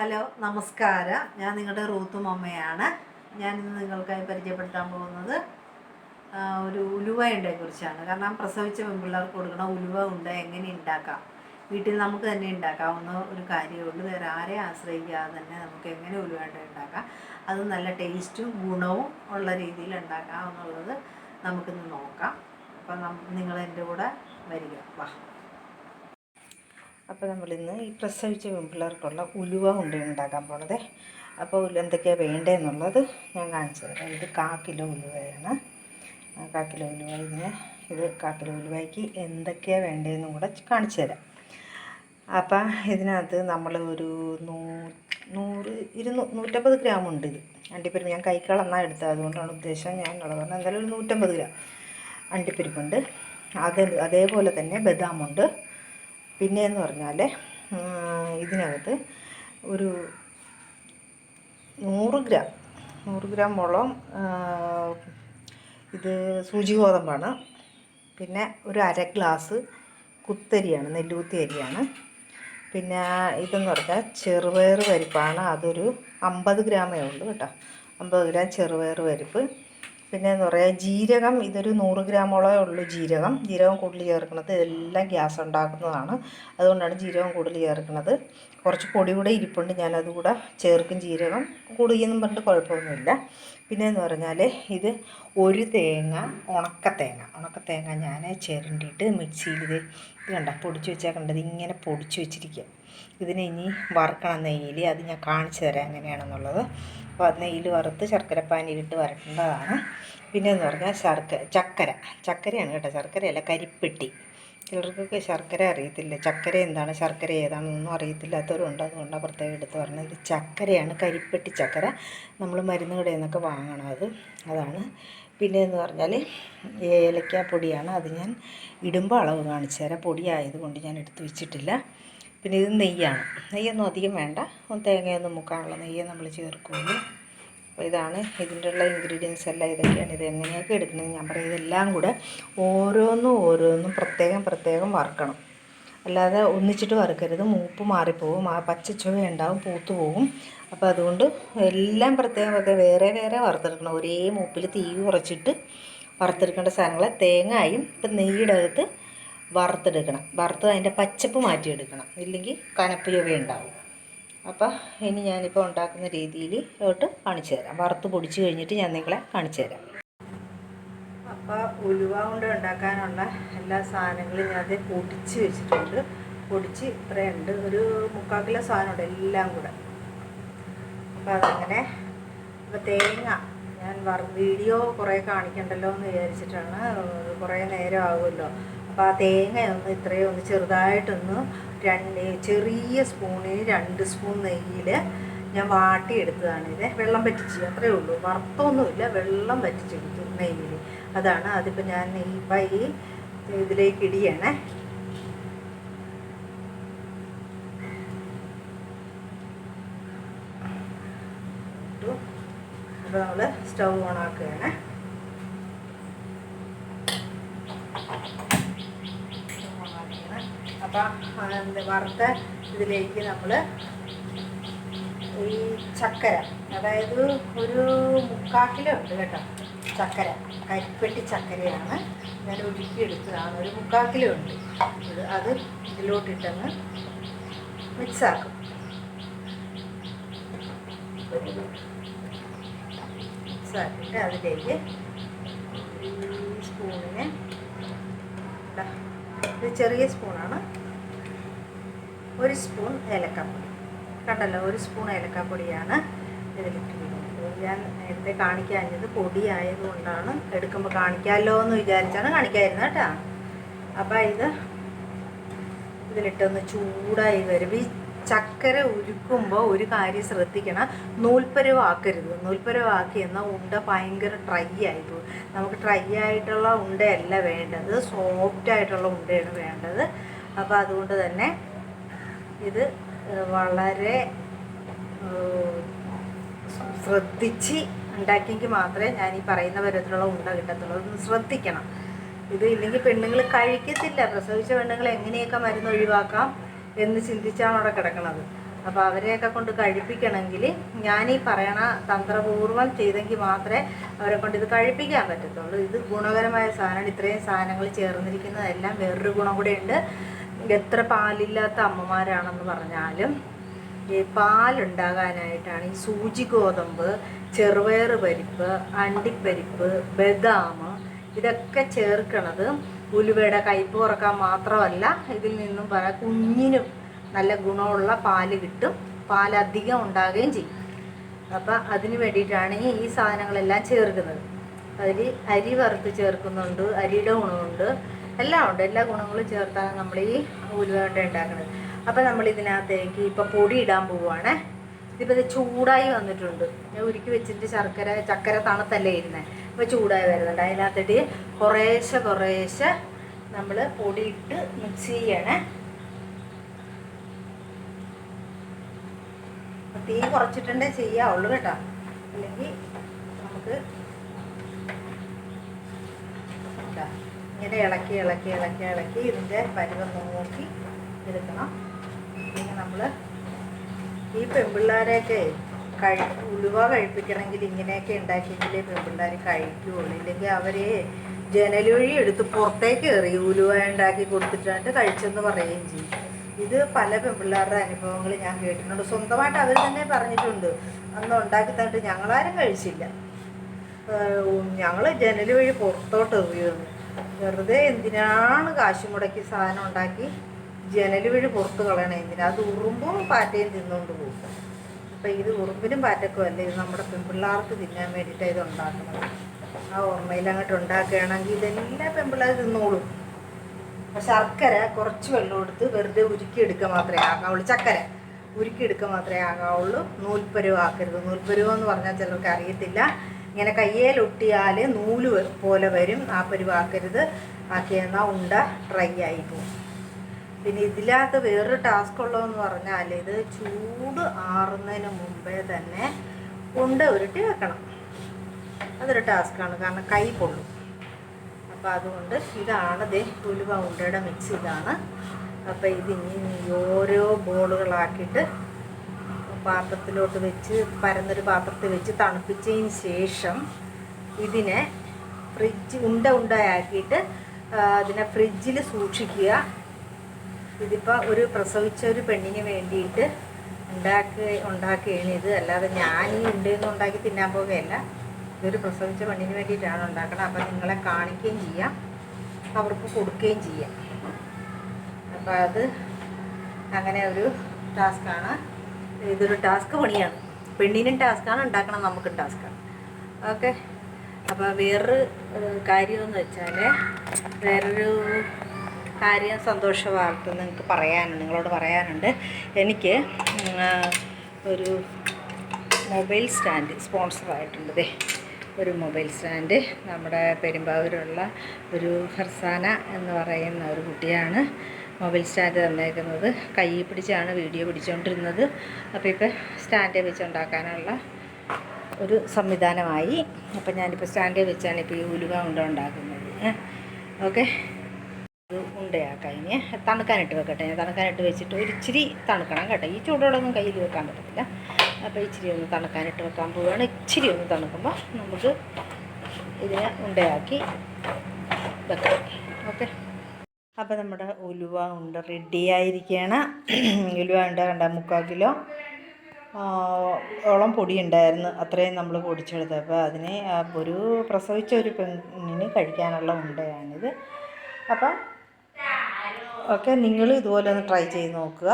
Hello നമസ്കാരം. ഞാൻ നിങ്ങളുടെ റൂത്തും അമ്മയാണ് ഞാൻ ഇന്ന് നിങ്ങൾക്കായി പരിചയപ്പെടുത്താൻ പോകുന്നത് ഒരു ഉലുവ ഉണ്ടയെ കുറിച്ചാണ്. കാരണം പ്രസവിച്ച പെൺപിള്ളേർക്ക് കൊടുക്കണ ഉലുവ ഉണ്ട് എങ്ങനെ ഉണ്ടാക്കാം വീട്ടിൽ നമുക്ക് തന്നെ ഉണ്ടാക്കാവുന്ന ഒരു കാര്യമുണ്ട്. വേറെ ആരെ ആശ്രയിക്കാതെ തന്നെ നമുക്ക് എങ്ങനെ ഉലുവ ഉണ്ട ഉണ്ടാക്കാം അത് നല്ല ടേസ്റ്റും ഗുണവും ഉള്ള രീതിയിൽ ഉണ്ടാക്കാം എന്നുള്ളത് നമുക്കിന്ന് നോക്കാം. അപ്പം നിങ്ങൾ എന്റെ കൂടെ വരിക. വാ. അപ്പോൾ നമ്മളിന്ന് ഈ പ്രസവിച്ച പെൺപിള്ളേർക്കുള്ള ഉലുവ കൊണ്ട് ഉണ്ടാക്കാൻ പോണത്. അപ്പോൾ എന്തൊക്കെയാണ് വേണ്ടതെന്നുള്ളത് ഞാൻ കാണിച്ചു തരാം. ഇത് കാ കിലോ ഉലുവയാണ്. കാക്കിലോ ഉലുവ ഇതിന് ഇത് കാ കിലോ ഉലുവയ്ക്ക് എന്തൊക്കെയാണ് വേണ്ടതെന്നും കൂടെ കാണിച്ചു തരാം. അപ്പം ഇതിനകത്ത് നമ്മൾ ഒരു നൂ നൂറ് ഇരുന്നൂ നൂറ്റമ്പത് ഗ്രാം ഉണ്ട് ഇത്. അണ്ടിപ്പരിപ്പ് ഞാൻ കൈക്കളന്നാണ് എടുത്തത്. അതുകൊണ്ടാണ് ഉദ്ദേശം ഞാൻ ഉള്ളത്. എന്തായാലും ഒരു നൂറ്റമ്പത് ഗ്രാം അണ്ടിപ്പരിപ്പുണ്ട്. അത് അതേപോലെ തന്നെ ബദാമുണ്ട്. പിന്നെ എന്ന് പറഞ്ഞാൽ ഇതിനകത്ത് ഒരു നൂറ് ഗ്രാം നൂറ് ഗ്രാം മുളം ഇത് സൂചി ഗോതമ്പാണ്. പിന്നെ ഒരു അര ഗ്ലാസ് കുത്തരിയാണ് നെല്ലുകുത്തി അരിയാണ്. പിന്നെ ഇതെന്ന് പറഞ്ഞാൽ ചെറുപയർ പരിപ്പാണ് അതൊരു അമ്പത് ഗ്രാമേ ഉള്ളൂ കേട്ടോ. അമ്പത് ഗ്രാം ചെറുപയർ പരിപ്പ്. പിന്നെ എന്ന് പറയാം ജീരകം ഇതൊരു നൂറ് ഗ്രാമോളേ ഉള്ളൂ ജീരകം. ജീരകം കൂടുതൽ ചേർക്കുന്നത് ഇതെല്ലാം ഗ്യാസ് ഉണ്ടാക്കുന്നതാണ്. അതുകൊണ്ടാണ് ജീരകം കൂടുതൽ ചേർക്കുന്നത്. കുറച്ച് പൊടി കൂടെ ഇരിപ്പുണ്ട് ഞാനത് കൂടെ ചേർക്കും ജീരകം. കൂടുതലെന്നും പറഞ്ഞിട്ട് കുഴപ്പമൊന്നുമില്ല. പിന്നെ എന്ന് പറഞ്ഞാൽ ഇത് ഒരു തേങ്ങ ഉണക്ക തേങ്ങ ഉണക്ക തേങ്ങ ഞാൻ ചിരണ്ടിയിട്ട് മിക്സിയിൽ ഇത് ഇത് കണ്ട പൊടിച്ച് വെച്ചാൽ കണ്ടത് ഇങ്ങനെ പൊടിച്ച് വെച്ചിരിക്കുക ഇതിനെ ഇനി വറുക്കണം നെയ്യിൽ അത് ഞാൻ കാണിച്ചു തരാം എങ്ങനെയാണെന്നുള്ളത്. അപ്പോൾ അത് നെയ്യിൽ വറുത്ത് ശർക്കരപ്പാനിയിലിട്ട് വരട്ടേണ്ടതാണ്. പിന്നെ എന്ന് പറഞ്ഞാൽ ശർക്കര ചക്കര. ചക്കരയാണ് കേട്ടോ ശർക്കരയല്ല കരിപ്പെട്ടി. ചിലർക്കൊക്കെ ശർക്കര അറിയത്തില്ല. ചക്കര എന്താണ്? ശർക്കര ഏതാണെന്നൊന്നും അറിയത്തില്ലാത്തവരുണ്ട്. അതുകൊണ്ടാണ് പ്രത്യേകം എടുത്ത് പറഞ്ഞത് ഇത് ചക്കരയാണ്. കരിപ്പെട്ടി ചക്കര. നമ്മൾ മരുന്ന് കടയിൽ നിന്നൊക്കെ വാങ്ങണം അത്. അതാണ്. പിന്നെ എന്ന് പറഞ്ഞാൽ ഏലക്കാപ്പൊടിയാണ് അത് ഞാൻ ഇടുമ്പോൾ അളവ് കാണിച്ചു തരാം. പൊടിയായതുകൊണ്ട് ഞാൻ എടുത്ത് വെച്ചിട്ടില്ല. പിന്നെ ഇത് നെയ്യാണ്. നെയ്യൊന്നും അധികം വേണ്ട. തേങ്ങയൊന്നും മുക്കാനുള്ള നെയ്യേ നമ്മൾ ചേർക്കുള്ളൂ. അപ്പോൾ ഇതാണ് ഇതിന്റെ ഉള്ള ഇൻഗ്രീഡിയൻസ് എല്ലാം. ഇതൊക്കെയാണ് ഇത് എങ്ങനെയൊക്കെ എടുക്കുന്നത് ഞാൻ പറയും. ഇതെല്ലാം കൂടെ ഓരോന്നും ഓരോന്നും പ്രത്യേകം പ്രത്യേകം വറുക്കണം. അല്ലാതെ ഒന്നിച്ചിട്ട് വറുക്കരുത്. മൂപ്പ് മാറിപ്പോവും ആ പച്ച ചുവ ഉണ്ടാവും പൂത്തു പോകും. അപ്പോൾ അതുകൊണ്ട് എല്ലാം പ്രത്യേകം പ്രത്യേകം വേറെ വേറെ വറുത്തെടുക്കണം. ഒരേ മൂപ്പിൽ തീ കുറച്ചിട്ട് വറുത്തെടുക്കേണ്ട സാധനങ്ങളെ തേങ്ങയും ഇപ്പം നെയ്യുടെ അകത്ത് വറുത്തെടുക്കണം. വറുത്ത് അതിന്റെ പച്ചപ്പ് മാറ്റിയെടുക്കണം. ഇല്ലെങ്കിൽ കനപ്പ് ഉണ്ടാവും. അപ്പോൾ ഇനി ഞാനിപ്പോൾ ഉണ്ടാക്കുന്ന രീതിയിൽ ഇട്ട് കാണിച്ചു തരാം. വറുത്ത് പൊടിച്ച് കഴിഞ്ഞിട്ട് ഞാൻ നിങ്ങളെ കാണിച്ചു തരാം. അപ്പോൾ ഉലുവ കൊണ്ട് ഉണ്ടാക്കാനുള്ള എല്ലാ സാധനങ്ങളും ഞാൻ അത് പൊടിച്ച് വെച്ചിട്ടുണ്ട്. പൊടിച്ച് ഇത്രയുണ്ട്. ഒരു മുക്കാൽ കിലോ സാധനമുണ്ട് എല്ലാം കൂടെ. അപ്പോൾ അതങ്ങനെ. അപ്പോൾ തേങ്ങ ഞാൻ വീഡിയോ കുറേ കാണിക്കണ്ടല്ലോ എന്ന് വിചാരിച്ചിട്ടാണ്. കുറേ നേരം ആകുമല്ലോ അപ്പോൾ ആ തേങ്ങ ഒന്ന് ഇത്രയും ഒന്ന് ചെറുതായിട്ടൊന്ന് രണ്ട് ചെറിയ സ്പൂണിന് രണ്ട് സ്പൂൺ നെയ്യിൽ ഞാൻ വാട്ടിയെടുത്തതാണ് ഇത്. വെള്ളം പറ്റിച്ച് അത്രയേ ഉള്ളൂ. വറുത്തൊന്നുമില്ല വെള്ളം പറ്റിച്ചെടുത്തു നെയ്യിൽ അതാണ് അതിപ്പോൾ ഞാൻ നെയ്യ് ഈ ഇതിലേക്ക് ഇടിയണേ. അപ്പോൾ നമ്മൾ സ്റ്റൗ ഓൺ അപ്പം വറുത്ത ഇതിലേക്ക് നമ്മൾ ഈ ചക്കര അതായത് ഒരു മുക്കാൽ കിലോ ഉണ്ട് കേട്ടോ. ചക്കര കരിപ്പെട്ടി ചക്കരയാണ് ഞാൻ ഉരുക്കിയെടുത്തതാണ് ഒരു മുക്കാൽ കിലോ ഉണ്ട് അത് ഇതിലോട്ടിട്ടങ്ങ് മിക്സാക്കും. മിക്സാക്കിയിട്ട് അതിലേക്ക് സ്പൂണിന് ഇത് ചെറിയ സ്പൂണാണ്. ഒരു സ്പൂൺ ഏലക്കാപ്പൊടി. കണ്ടല്ലോ ഒരു സ്പൂൺ ഏലക്കാപ്പൊടിയാണ് ഇതിലിട്ട് ഇടുന്നത് ഞാൻ നേരത്തെ കാണിക്കാഞ്ഞത് പൊടി ആയതുകൊണ്ടാണ് എടുക്കുമ്പോൾ കാണിക്കാമല്ലോ എന്ന് വിചാരിച്ചാണ് കാണിക്കാതിരുന്നത് കേട്ടോ. അപ്പോൾ ഇത് ഇതിലിട്ടൊന്ന് ചൂടായി വരും ഈ ചക്കര ഉരുക്കുമ്പോൾ ഒരു കാര്യം ശ്രദ്ധിക്കണം. നൂൽപ്പരുവാക്കരുത്. നൂൽപ്പരുവാക്കി എന്നാൽ ഉണ്ട ഭയങ്കര ഡ്രൈ ആയി പോകും നമുക്ക് ഡ്രൈ ആയിട്ടുള്ള ഉണ്ടയല്ല വേണ്ടത്. സോഫ്റ്റ് ആയിട്ടുള്ള ഉണ്ടയാണ് വേണ്ടത്. അപ്പോൾ അതുകൊണ്ട് തന്നെ ഇത് വളരെ ശ്രദ്ധിച്ച് ഉണ്ടാക്കിയെങ്കിൽ മാത്രമേ ഞാൻ ഈ പറയുന്ന വിധത്തിലുള്ള ഉണ്ട കിട്ടത്തുള്ളൂ. അതൊന്ന് ശ്രദ്ധിക്കണം. ഇത് ഇല്ലെങ്കിൽ പെണ്ണുങ്ങൾ കഴിക്കത്തില്ല. പ്രസവിച്ച പെണ്ണുങ്ങൾ എങ്ങനെയൊക്കെ മരുന്ന് ഒഴിവാക്കാം എന്ന് ചിന്തിച്ചാണ് അവിടെ കിടക്കുന്നത് അപ്പോൾ അവരെയൊക്കെ കൊണ്ട് കഴിപ്പിക്കണമെങ്കിൽ ഈ പറയണ തന്ത്രപൂർവം ചെയ്തെങ്കിൽ മാത്രമേ അവരെ കൊണ്ട് ഇത് കഴിപ്പിക്കാൻ പറ്റത്തുള്ളൂ. ഇത് ഗുണകരമായ സാധനമാണ്. ഇത്രയും സാധനങ്ങൾ ചേർന്നിരിക്കുന്നതെല്ലാം വേറൊരു ഗുണം കൂടെ ഉണ്ട് എത്ര പാലില്ലാത്ത അമ്മമാരാണെന്ന് പറഞ്ഞാലും ഈ പാലുണ്ടാകാനായിട്ടാണ് ഈ സൂചി ഗോതമ്പ് ചെറുപയർ പരിപ്പ് അണ്ടിപ്പരിപ്പ് ബദാം ഇതൊക്കെ ചേർക്കണത് ഉലുവയുടെ കയ്പ് കുറയ്ക്കാൻ മാത്രമല്ല ഇതിൽ നിന്നും പറ കുഞ്ഞിനും നല്ല ഗുണമുള്ള പാൽ കിട്ടും പാൽ അധികം ഉണ്ടാകുകയും ചെയ്യും. അപ്പം അതിന് വേണ്ടിയിട്ടാണ് ഈ സാധനങ്ങളെല്ലാം ചേർക്കുന്നത്. അതിൽ അരി വറുത്ത് ചേർക്കുന്നുണ്ട് അരിയുടെ ഗുണമുണ്ട് എല്ലാം ഉണ്ട്. എല്ലാ ഗുണങ്ങളും ചേർത്താണ് നമ്മൾ ഈ ഉലുവണ്ട ഉണ്ടാക്കുന്നത്. അപ്പം നമ്മൾ ഇതിനകത്തേക്ക് ഇപ്പം പൊടി ഇടാൻ പോവുകയാണേ ഇതിപ്പോൾ ഇത് ചൂടായി വന്നിട്ടുണ്ട്. ഞാൻ ഉരുക്കി വെച്ചിട്ട് ശർക്കര ചക്കര തണുത്തല്ലേ ഇരുന്നത് അപ്പോൾ ചൂടായി വരുന്നുണ്ട്. അതിനകത്തിട്ട് കുറേശ്ശെ കുറേശ്ശെ നമ്മൾ പൊടി ഇട്ട് മിക്സ് ചെയ്യണേ. തീ കുറച്ചിട്ടുണ്ടേ ചെയ്യാവുള്ളൂ കേട്ടോ. അല്ലെങ്കിൽ നമുക്ക് ഇതാ, ഇങ്ങനെ ഇളക്കി ഇളക്കി ഇളക്കി ഇളക്കി ഇതിന്റെ പരുവം നോക്കി എടുക്കണം. പിന്നെ നമ്മൾ ഈ പെൺപിള്ളേരെയൊക്കെ കഴി ഉലുവ കഴിപ്പിക്കണമെങ്കിൽ ഇങ്ങനെയൊക്കെ ഉണ്ടാക്കിയെങ്കിലേ പെൺപിള്ളേർ കഴിക്കുകയുള്ളൂ ഇല്ലെങ്കിൽ അവരെ ജനലുവഴി എടുത്ത് പുറത്തേക്ക് എറി ഉലുവ ഉണ്ടാക്കി കൊടുത്തിട്ടായിട്ട് കഴിച്ചെന്ന് പറയുകയും ചെയ്യും. ഇത് പല പെൺപിള്ളേരുടെ അനുഭവങ്ങൾ ഞാൻ കേട്ടിട്ടുണ്ട്. സ്വന്തമായിട്ട് അവർ തന്നെ പറഞ്ഞിട്ടുണ്ട്. അന്ന് ഉണ്ടാക്കി തന്നിട്ട് ഞങ്ങളാരും കഴിച്ചില്ല. ഞങ്ങൾ ജനൽ വഴി പുറത്തോട്ട് എറിയുന്നു വെറുതെ എന്തിനാണ് കാശ് മുടക്കി സാധനം ഉണ്ടാക്കി ജനൽ വീഴ് പുറത്ത് കളയണേ? എന്തിനാ? അത് ഉറുമ്പും പാറ്റയും തിന്നുകൊണ്ട് പോകും അപ്പം ഇത് ഉറുമ്പിനും പാറ്റക്കും അല്ല? ഇത് നമ്മുടെ പെൺപിള്ളേർക്ക് തിന്നാൻ വേണ്ടിയിട്ടാണ് ഇത് ഉണ്ടാക്കുന്നത്. ആ ഓർമ്മയിൽ അങ്ങോട്ട് ഉണ്ടാക്കുകയാണെങ്കിൽ ഇതെല്ലാം പെൺപിള്ളേർ തിന്നോളും. അപ്പം ശർക്കര കുറച്ച് വെള്ളം എടുത്ത് വെറുതെ ഉരുക്കിയെടുക്കുക മാത്രമേ ആകാവുള്ളൂ. ചക്കര ഉരുക്കിയെടുക്കുക മാത്രമേ ആകാവുള്ളൂ. നൂൽപ്പരുവാക്കരുത്. നൂൽപ്പരുവെന്ന് പറഞ്ഞാൽ ചിലർക്ക് അറിയത്തില്ല. ഇങ്ങനെ കയ്യേലൊട്ടിയാൽ നൂൽ പോലെ വരും. ആ പരുവാക്കരുത് ആക്കിയെന്നാൽ ഉണ്ട ഡ്രൈ ആയി പോകും. പിന്നെ ഇതിലകത്ത് വേറൊരു ടാസ്ക് ഉള്ളതെന്ന് പറഞ്ഞാൽ ഇത് ചൂട് ആറുന്നതിന് മുമ്പേ തന്നെ ഉണ്ട ഉരുട്ടി വെക്കണം. അതൊരു ടാസ്ക്കാണ് കാരണം കൈ പൊള്ളും. അപ്പോൾ അതുകൊണ്ട് ഇതാണ് ദേ ഉലുവ ഉണ്ടയുടെ മിക്സ് ഇതാണ്. അപ്പോൾ ഇതിനി ഓരോ ബോളുകളാക്കിയിട്ട് പാത്രത്തിലോട്ട് വെച്ച് പരന്നൊരു പാത്രത്തിൽ വെച്ച് തണുപ്പിച്ചതിന് ശേഷം ഇതിനെ ഫ്രിഡ്ജ് ഉണ്ട ഉണ്ടയാക്കിയിട്ട് അതിനെ ഫ്രിഡ്ജിൽ സൂക്ഷിക്കുക. ഇതിപ്പോൾ ഒരു പ്രസവിച്ച ഒരു പെണ്ണിന് വേണ്ടിയിട്ട് ഉണ്ടാക്കി ഉണ്ടാക്കുകയാണ് ഇത്. അല്ലാതെ ഞാൻ ഈ ഉണ്ടെന്ന് ഉണ്ടാക്കി തിന്നാൻ പോവുകയല്ല. ഇതൊരു പ്രസവിച്ച പെണ്ണിന് വേണ്ടിയിട്ടാണ് ഉണ്ടാക്കുന്നത് അപ്പം നിങ്ങളെ കാണിക്കുകയും ചെയ്യാം. അവർക്ക് കൊടുക്കുകയും ചെയ്യാം. അപ്പോൾ അത് അങ്ങനെ ഒരു ടാസ്ക്കാണ്. ഇതൊരു ടാസ്ക് പണിയാണ്. പെണ്ണിനും ടാസ്ക്കാണ് ഉണ്ടാക്കണം നമുക്കും ടാസ്ക്കാണ്. ഓക്കെ? അപ്പോൾ വേറൊരു കാര്യമെന്ന് വെച്ചാൽ വേറൊരു കാര്യം സന്തോഷ വാർത്ത നിങ്ങൾക്ക് പറയാനുണ്ട് നിങ്ങളോട് പറയാനുണ്ട്. എനിക്ക് ഒരു മൊബൈൽ സ്റ്റാൻഡ് സ്പോൺസറായിട്ടുണ്ടതേ ഒരു മൊബൈൽ സ്റ്റാൻഡ് നമ്മുടെ പെരുമ്പാവൂരുള്ള ഒരു ഫർസാന എന്ന് പറയുന്ന ഒരു കുട്ടിയാണ് മൊബൈൽ സ്റ്റാൻഡ് തന്നേക്കുന്നത്. കൈ പിടിച്ചാണ് വീഡിയോ പിടിച്ചുകൊണ്ടിരുന്നത് അപ്പോൾ ഇപ്പോൾ സ്റ്റാൻഡ് വെച്ചുണ്ടാക്കാനുള്ള ഒരു സംവിധാനമായി. അപ്പം ഞാനിപ്പോൾ സ്റ്റാൻഡ് വെച്ചാണ് ഇപ്പോൾ ഈ ഉലുവ ഉണ്ട ഉണ്ടാക്കുന്നത്. ഓക്കെ. ഉണ്ടയാക്കാം ഇനി. തണുക്കാനിട്ട് വെക്കട്ടെ. ഞാൻ തണുക്കാനിട്ട് വെച്ചിട്ട് ഒരു ഇച്ചിരി തണുക്കണം കേട്ടോ. ഈ ചൂടോടൊന്നും കയ്യിൽ വെക്കാൻ പറ്റത്തില്ല. അപ്പോൾ ഇച്ചിരി ഒന്ന് തണുക്കാനിട്ട് വെക്കാൻ പോവുകയാണ്. ഇച്ചിരി ഒന്ന് തണുക്കുമ്പോൾ നമുക്ക് ഇതിനെ ഉണ്ടയാക്കി വെക്കാം. ഓക്കെ. അപ്പോൾ നമ്മുടെ ഉലുവ ഉണ്ട റെഡി ആയിരിക്കുകയാണ് ഉലുവ ഉണ്ട കണ്ട മുക്കാൽ കിലോ. ഓളം പൊടി ഉണ്ടായിരുന്നു. അത്രയും നമ്മൾ പൊടിച്ചെടുത്തത്. അപ്പോൾ അതിനെ ഒരു പ്രസവിച്ച ഒരു പെണ്ണിന് കഴിക്കാനുള്ള ഉണ്ടയാണിത്. അപ്പം ഓക്കെ നിങ്ങൾ ഇതുപോലെ ഒന്ന് ട്രൈ ചെയ്ത് നോക്കുക.